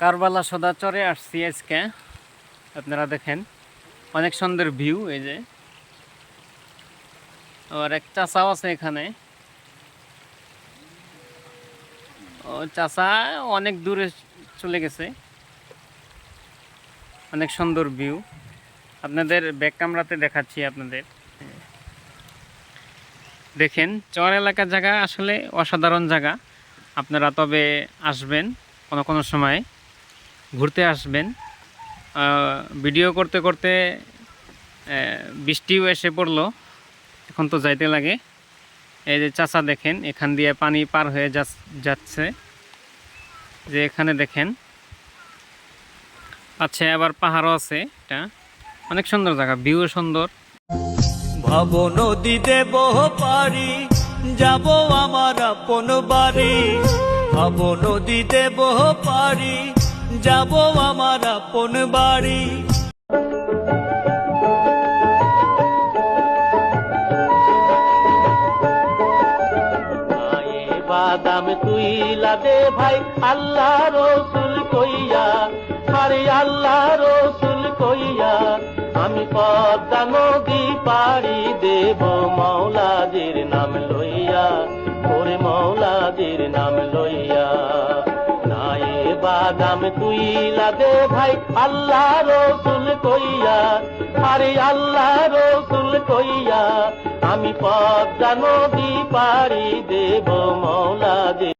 কারবালা সদা চরে আসছি আজকে। আপনারা দেখেন, অনেক সুন্দর ভিউ এই যে। আর এক চাষাও আছে এখানে। ও চাষা অনেক দূরে চলে গেছে। অনেক সুন্দর ভিউ আপনাদের ব্যাক ক্যামেরাতে দেখাচ্ছি আপনাদের। দেখেন, চর এলাকার জায়গা আসলে অসাধারণ জায়গা। আপনারা তবে আসবেন কোনো কোনো সময়। ঘুরতে আসবেন। ভিডিও করতে করতে বৃষ্টিও এসে পড়ল। এখন তো যাইতে লাগে। এই যে চাচা দেখেন, এখান দিয়ে পানি পার হয়ে যাচ- যাচ্ছে। যে এখানে দেখেন। আচ্ছা আবার পাহাড়ও আছে এটা। অনেক সুন্দর জায়গা, ভিউ সুন্দর। ভাব নদীতে বহ পারি, যাব আমার আপন বাড়ি। ভাব নদীতে বহ পারি যাব আমার আপন বাড়ি। বাদাম তুই লাদে ভাই, আল্লাহ রসুল কইয়া। আরে আল্লাহ রসুল কইয়া, আমি পদ্মা নদী পাড়ি দেব মৌলাজির নাম লইয়া। ওরে মৌলাজির নাম লইয়া বাদাম তুই লাদে ভাই, আল্লাহ রসুল কইয়া। আরে আল্লাহ রসুল কইয়া, আমি পদ্মা নদী পাড়ি দেব মৌলাজির